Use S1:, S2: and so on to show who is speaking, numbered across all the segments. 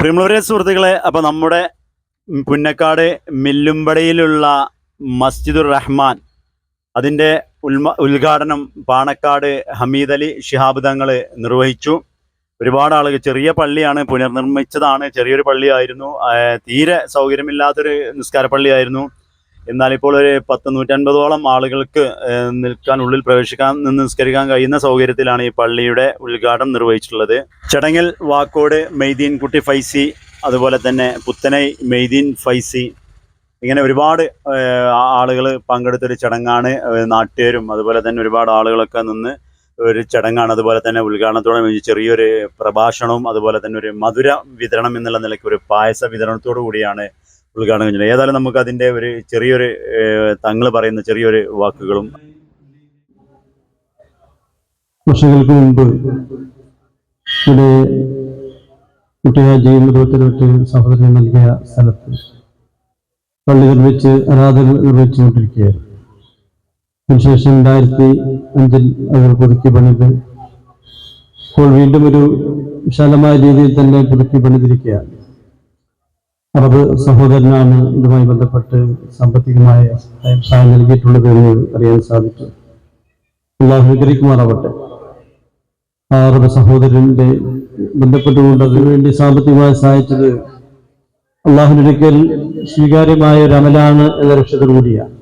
S1: പ്രിയമുള്ളവരെ സുഹൃത്തുക്കളെ അപ്പോൾ നമ്മുടെ പുന്നക്കാട് മില്ലുംപടിയിലുള്ള മസ്ജിദുർ റഹ്മാൻ അതിന്റെ ഉൽമ ഉദ്ഘാടനം പാണക്കാട് ഹമീദ് അലി ഷിഹാബ് തങ്ങൾ നിർവഹിച്ചു. ഒരുപാട് ആളുകൾ ചെറിയ പള്ളിയാണ് പുനർനിർമ്മിച്ചതാണ് ചെറിയൊരു പള്ളിയായിരുന്നു. തീരെ സൗകര്യമില്ലാത്തൊരു നിസ്കാര പള്ളിയായിരുന്നു. എന്നാൽ ഇപ്പോൾ ഒരു പത്ത് നൂറ്റൻപതോളം ആളുകൾക്ക് നിൽക്കാൻ ഉള്ളിൽ പ്രവേശിക്കാൻ നിസ്കരിക്കാൻ കഴിയുന്ന സൗകര്യത്തിലാണ് ഈ പള്ളിയുടെ ഉദ്ഘാടനം നിർവഹിച്ചിട്ടുള്ളത്. ചടങ്ങിൽ വാക്കോട് മെയ്തീൻ കുട്ടി ഫൈസി അതുപോലെ തന്നെ പുത്തനൈ മെയ്തീൻ ഫൈസി ഇങ്ങനെ ഒരുപാട് ആളുകൾ പങ്കെടുത്തൊരു ചടങ്ങാണ് നാട്ടുകാരും അതുപോലെ തന്നെ ഒരുപാട് ആളുകളൊക്കെ നിന്ന് ഒരു ചടങ്ങാണ്. അതുപോലെ തന്നെ ഉദ്ഘാടനത്തോടെ ചെറിയൊരു പ്രഭാഷണവും അതുപോലെ തന്നെ ഒരു മധുര വിതരണം എന്നുള്ള നിലയ്ക്ക് ഒരു പായസ വിതരണത്തോടു കൂടിയാണ് ഉദ്ഘാടനം ചെയ്യുന്നത് ഏതായാലും നമുക്ക് അതിന്റെ ഒരു ചെറിയൊരു തങ്ങൾ പറയുന്ന ചെറിയൊരു വാക്കുകളും
S2: വർഷങ്ങൾക്ക് മുമ്പ് ഇവിടെ കുട്ടിയാജി മുതലത്തിലോട്ട് സഹോദരൻ നൽകിയ സ്ഥലത്ത് പള്ളി നിർമ്മിച്ച് ആരാധന നിർവഹിച്ചുകൊണ്ടിരിക്കുകയായിരുന്നു അതിനുശേഷം രണ്ടായിരത്തി അഞ്ചിൽ അവർ പുതുക്കി പണിത്. ഇപ്പോൾ വീണ്ടും ഒരു വിശാലമായ രീതിയിൽ തന്നെ പുതുക്കി പണിതിരിക്കുകയാണ്. അറബ് സഹോദരനാണ് ഇതുമായി ബന്ധപ്പെട്ട് സാമ്പത്തികമായ സഹായം നൽകിയിട്ടുള്ളത് എന്ന് അറിയാൻ സാധിച്ചു. അള്ളാഹു വിഗ്രഹിക്കുമാറാവട്ടെ ആ അറബ് സഹോദരന്റെ ബന്ധപ്പെട്ടുകൊണ്ട് അതിനുവേണ്ടി സാമ്പത്തികമായി സഹായിച്ചത് അള്ളാഹുനൊരിക്കൽ സ്വീകാര്യമായ ഒരു അമലാണ് എന്ന ലക്ഷ്യത്തോടു കൂടിയാണ്.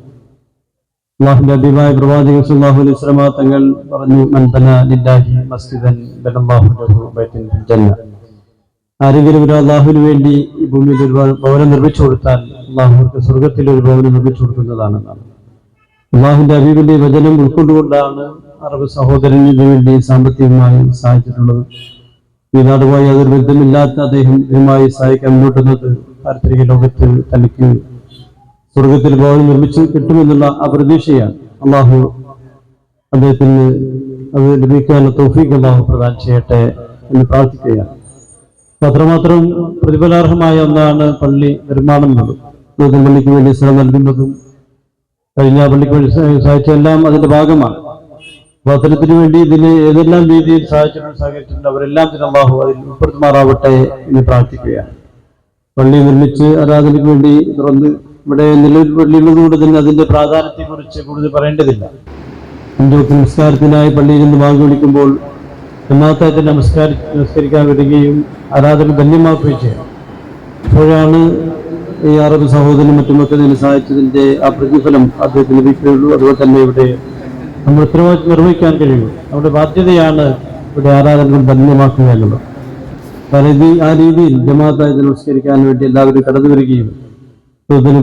S2: അള്ളാഹുന്റെ അഭിമായ പ്രവാചകൻ സുല്ലാഹു അലൈഹി തങ്ങൾ പറഞ്ഞു മൻ ബന ലില്ലാഹി മസ്ജിദൻ ബനല്ലാഹു ലഹു ബൈത്തൻ ഫിൽ ജന്ന. ആരെങ്കിലും ഒരു അള്ളാഹുവിന് വേണ്ടി ഈ ഭൂമിയിൽ ഒരു ഭവനം നിർമ്മിച്ചു കൊടുത്താൽ അള്ളാഹുക്ക് സ്വർഗത്തിൽ ഒരു ഭവനം നിർമ്മിച്ചു കൊടുക്കുന്നതാണെന്നാണ് അള്ളാഹുവിന്റെ അബീബിന്റെ വചനം ഉൾക്കൊണ്ടുകൊണ്ടാണ് അറബ് സഹോദരന് വേണ്ടി സാമ്പത്തികമായി സഹായിച്ചിട്ടുള്ളത്. ഈ നാടുമായി യാതൊരു ബന്ധമില്ലാത്ത അദ്ദേഹം ഇതുമായി സഹായിക്കാൻ മുന്നോട്ടുന്നത് പാരത്രിക ലോകത്ത് തനിക്ക് സ്വർഗത്തിൽ ഭവനം നിർമ്മിച്ച് കിട്ടുമെന്നുള്ള ആ പ്രതീക്ഷയാണ് അള്ളാഹു അദ്ദേഹത്തിന് അത് ലഭിക്കാനുള്ള തൗഫീഖ് അള്ളാഹു പ്രദാനം ചെയ്യട്ടെ എന്ന് പ്രാർത്ഥിക്കുകയാണ്. അത്രമാത്രം പ്രതിഫലാർഹമായ ഒന്നാണ് പള്ളി നിർമ്മാണം നൂതൻ പള്ളിക്ക് വേണ്ടി സ്ഥലം നൽകുന്നതും കഴിഞ്ഞ പള്ളിക്ക് വേണ്ടി സഹായിച്ചെല്ലാം അതിന്റെ ഭാഗമാണ്. അപ്പൊ വേണ്ടി ഇതിന് ഏതെല്ലാം രീതിയിൽ സഹായിച്ചിട്ടുണ്ട് സഹകരിച്ചിട്ടുണ്ട് അവരെല്ലാം തന്നെ അള്ളാഹു അതിൽ ഉൾപ്പെടുത്തുമാറാവട്ടെ എന്ന് പ്രാർത്ഥിക്കുകയാണ്. പള്ളി നിർമ്മിച്ച് ആരാധനയ്ക്ക് വേണ്ടി തുറന്ന് ഇവിടെ നിലവിൽ പള്ളിയുള്ളതുകൊണ്ട് തന്നെ അതിന്റെ പ്രാധാന്യത്തെക്കുറിച്ച് കൂടുതൽ പറയേണ്ടതില്ല. ഹിന്ദു നിസ്കാരത്തിനായി പള്ളിയിൽ നിന്ന് വാങ്ങി വിളിക്കുമ്പോൾ ജമാഅത്തായിട്ട് നമസ്കാര നമസ്കരിക്കാൻ വരികയും ആരാധന ധന്യമാക്കുകയും ചെയ്യാം അപ്പോഴാണ് ഈ അറബ് സഹോദരനും മറ്റുമൊക്കെ ഇതിന് സഹായിച്ചതിന്റെ ആ പ്രതിഫലം അദ്ദേഹത്തിന് ലഭിക്കുകയുള്ളൂ. അതുപോലെ തന്നെ ഇവിടെ നമ്മൾ ഉത്തരവാദിത്വം നിർവഹിക്കാൻ കഴിയുള്ളൂ. നമ്മുടെ ബാധ്യതയാണ് ഇവിടെ ആരാധനകൾ ധന്യമാക്കുക എന്നുള്ളത്. കാരണം ആ രീതിയിൽ ജമാഅത്തായിട്ട് നമസ്കരിക്കാൻ വേണ്ടി എല്ലാവരും കടന്നു വരികയും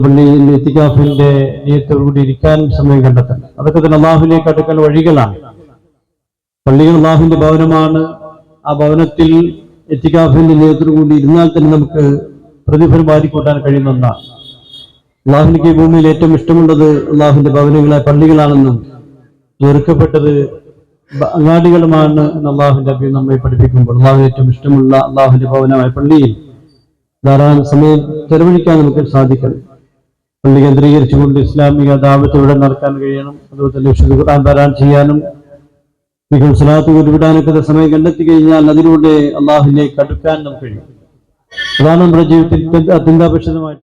S2: പള്ളിയിൽ എത്തിക്കാഫിന്റെ നിയത്തോടുകൂടി ഇരിക്കാൻ സമയം കണ്ടെത്തണം അതൊക്കെ തന്നെ അള്ളാഹുലേക്ക് അടുക്കൽ വഴികളാണ്. പള്ളികൾ അള്ളാഹുവിന്റെ ഭവനമാണ്. ആ ഭവനത്തിൽ എത്തിക്കാഫിന്റെ നേതൃത്വം കൂടി ഇരുന്നാൽ തന്നെ നമുക്ക് പ്രതിഫലം വാരിക്കൂട്ടാൻ കഴിയുന്ന ഒന്നാണ്. അള്ളാഹുവിനിക്ക് ഭൂമിയിൽ ഏറ്റവും ഇഷ്ടമുള്ളത് അള്ളാഹുവിന്റെ ഭവനങ്ങളെ പള്ളികളാണെന്നും വെറുക്കപ്പെട്ടത് അങ്ങാടികളുമാണ് എന്ന് അള്ളാഹുവിന്റെ അഭ്യം നമ്മെ പഠിപ്പിക്കുമ്പോൾ. അള്ളാഹു ഏറ്റവും ഇഷ്ടമുള്ള അള്ളാഹുവിന്റെ ഭവനമായ പള്ളിയിൽ ധാരാളം സമയം ചെലവഴിക്കാൻ നമുക്ക് സാധിക്കണം പള്ളി കേന്ദ്രീകരിച്ചുകൊണ്ട് ഇസ്ലാമിക ദാപത്തോടെ നടക്കാൻ കഴിയണം. അതുപോലെ തന്നെ വിശുദ്ധ ഖുർആൻ ധാരാളം ചെയ്യാനും നിങ്ങൾ സ്വലാത്ത് ഒരുവിടാനൊക്കെ സമയം കണ്ടെത്തി കഴിഞ്ഞാൽ അതിലൂടെ അള്ളാഹുവിനെ കടുക്കാൻ നമുക്ക് കഴിയും. അതാണ് നമ്മുടെ ജീവിതത്തിൽ അത്യന്താപേക്ഷിതമായിട്ട്